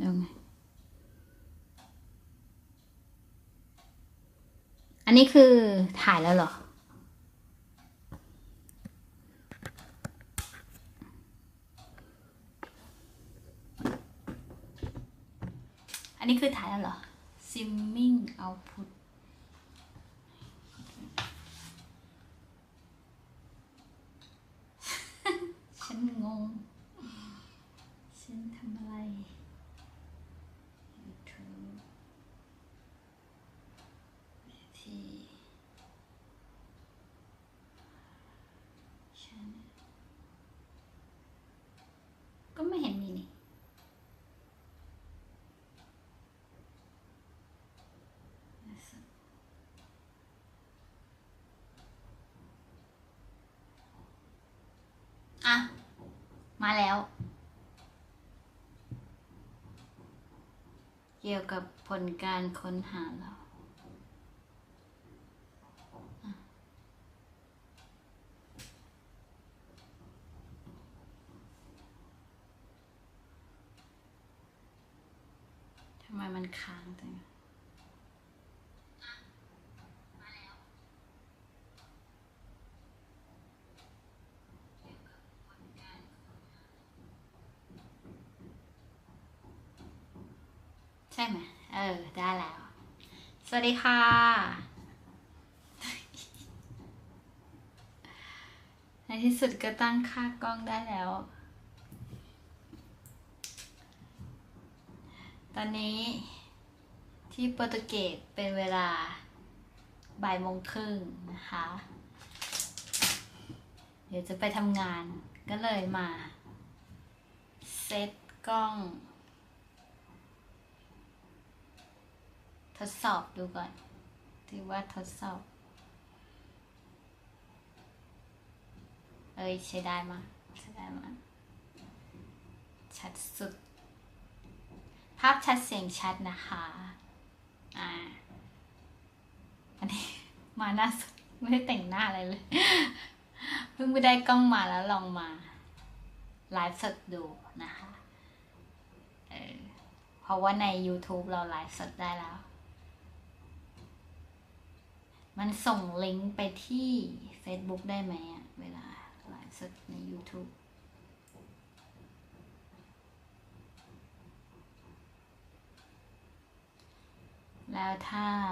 แล้วไง อันนี้คือถ่ายแล้วเหรอ อันนี้คือถ่ายแล้วเหรอ Simming Output งง ฉันทำอะไร YouTube ที่ฉันก็ไม่เห็นมีนี่ อะ มาแล้ว เกี่ยวกับผลการค้นหาเราทำไมมันค้างจังอะอะมาแล้ว ใช่ไหมเออ ได้แล้ว สวัสดีค่ะ ในที่สุดก็ตั้งค่ากล้องได้แล้ว ตอนนี้ที่โปรตุเกสเป็นเวลาบ่ายโมงครึ่งนะคะ เดี๋ยวจะไปทำงานก็เลยมา เซตกล้อง ทดสอบดูก่อนถือว่าทดสอบ เอ้ยใช้ได้มาใช้ได้มาชัดสุด ภาพชัดเสียงชัดนะคะอ่าอันนี้มาหน้าสุดไม่ได้แต่งหน้าอะไรเลย เพิ่งไปได้กล้องมาแล้วลองมาไลฟ์สดดูนะคะ เออ เพราะว่าใน YouTube เราไลฟ์สดได้แล้ว มันส่งลิงก์ไปที่ Facebook ได้ไหมอะเวลาไลฟ์สดใน YouTube แล้วถ้า